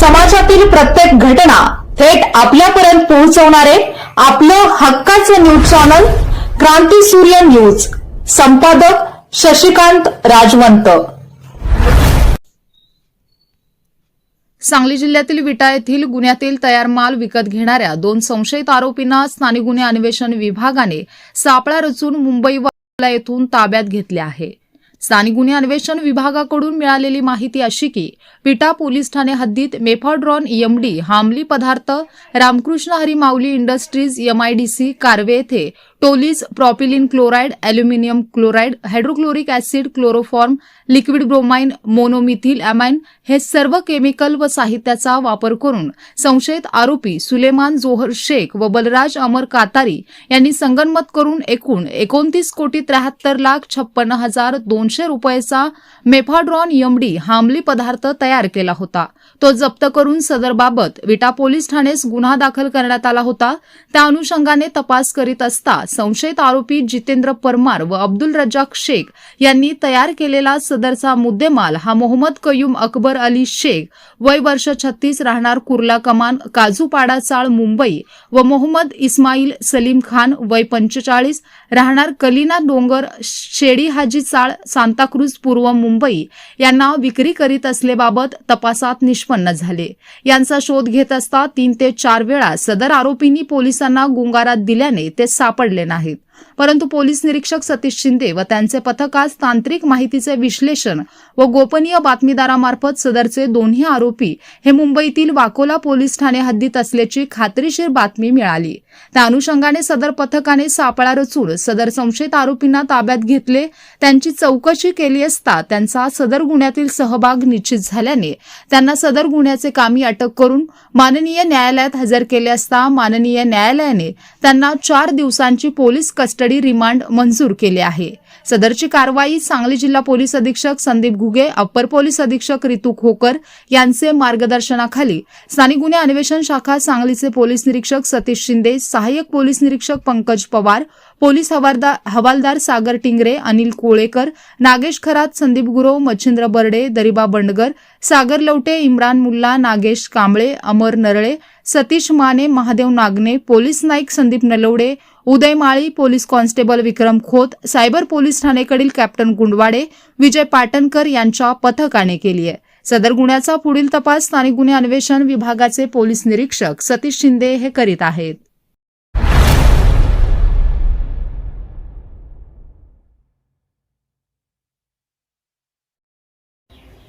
समाजातील प्रत्येक घटना थेट आपल्यापर्यंत पोहोचवणारे आपलं हक्काचं न्यूज चॅनल क्रांती सूर्य न्यूज. संपादक शशिकांत राजवंत. सांगली जिल्ह्यातील विटा येथील गुन्ह्यातील तयार माल विकत घेणाऱ्या दोन संशयित आरोपींना स्थानिक गुन्हे अन्वेषण विभागाने सापळा रचून मुंबई येथून ताब्यात घेतले आहे. स्थानिक गुन्हे अन्वेषण विभागाकडून मिळालेली माहिती अशी की पिटा पोलीस ठाणे हद्दीत मेफॉड्रॉन एमडी हा अंमली पदार्थ रामकृष्ण हरी माऊली इंडस्ट्रीज एमआयडीसी कारवे येथे टोलीज propylene chloride aluminium chloride hydrochloric acid chloroform liquid bromine monomethyl amine हे सर्व केमिकल व साहित्याचा वापर करून संशयित आरोपी सुलेमान जोहर शेख व बलराज अमर कातारी यांनी संगनमत करून एकूण एकोणतीस कोटी त्र्याहत्तर लाख छप्पन्न हजार दोनशे रुपयाचा मेफाड्रॉन यमडी हा अंमली पदार्थ तयार केला होता. तो जप्त करून सदरबाबत विटा पोलीस ठाणेस गुन्हा दाखल करण्यात आला होता. त्या अनुषंगाने तपास करीत असता संशयित आरोपी जितेंद्र परमार व अब्दुल रजाक शेख यांनी तयार केलेला सदरचा मुद्देमाल हा मोहम्मद कयूम अकबर अली शेख वय वर्ष छत्तीस राहणार कुर्ला कमान काजूपाडा चाळ मुंबई व मोहम्मद इस्माईल सलीम खान वय पंचेचाळीस राहणार कलिना डोंगर शेडी हाजी चाळ सांताक्रूज पूर्व मुंबई यांना विक्री करीत असलेबाबत तपासात निष्पन्न झाले. यांचा शोध घेत असता तीन ते चार वेळा सदर आरोपींनी पोलिसांना गुंगारात दिल्याने ते सापडले Lenajit. परंतु पोलीस निरीक्षक सतीश शिंदे व त्यांचे पथक आज तांत्रिक माहितीचे विश्लेषण व गोपनीय बातमीदारामार्फत सदरचे दोन्ही आरोपी हे मुंबईतील वाकोला पोलीस ठाणे हद्दीत असल्याची खात्रीशीर बातमी मिळाली. त्या अनुषंगाने सदर पथकाने सापळा रचून सदर संशयित आरोपींना ताब्यात घेतले. त्यांची चौकशी केली असता त्यांचा सदर गुन्ह्यातील सहभाग निश्चित झाल्याने त्यांना सदर गुन्ह्याचे कामी अटक करून माननीय न्यायालयात हजर केले असता माननीय न्यायालयाने त्यांना चार दिवसांची पोलीस कस्टडी रिमांड मंजूर केले आहे. सदरची कारवाई सांगली जिल्हा पोलीस अधीक्षक संदीप घुगे अप्पर पोलीस अधीक्षक रितू खोकर यांचे मार्गदर्शनाखाली स्थानिक गुन्हे अन्वेषण शाखा सांगलीचे पोलीस निरीक्षक सतीश शिंदे सहाय्यक पोलीस निरीक्षक पंकज पवार पोलीस हवालदार हवालदार Sagar Tingre Anil Kolekar Nagesh Kharat Sandeep Gurav Machhindra Barde Dariba Bandgar Sagar Lavate Imran Mulla Nagesh Kamble Amar Narale Satish Mane Mahadev Nagne police Naik Sandeep Nalawade Uday Mali police constable Vikram Khot cyber police ठाणेकडील captain Gundwade Vijay Patankar यांच्या पथकाने केली आहे. सदर गुन्ह्याचा पुढील तपास स्थानिक गुन्हे अन्वेषण विभागाचे पोलीस निरीक्षक सतीश शिंदे हे करीत आहेत.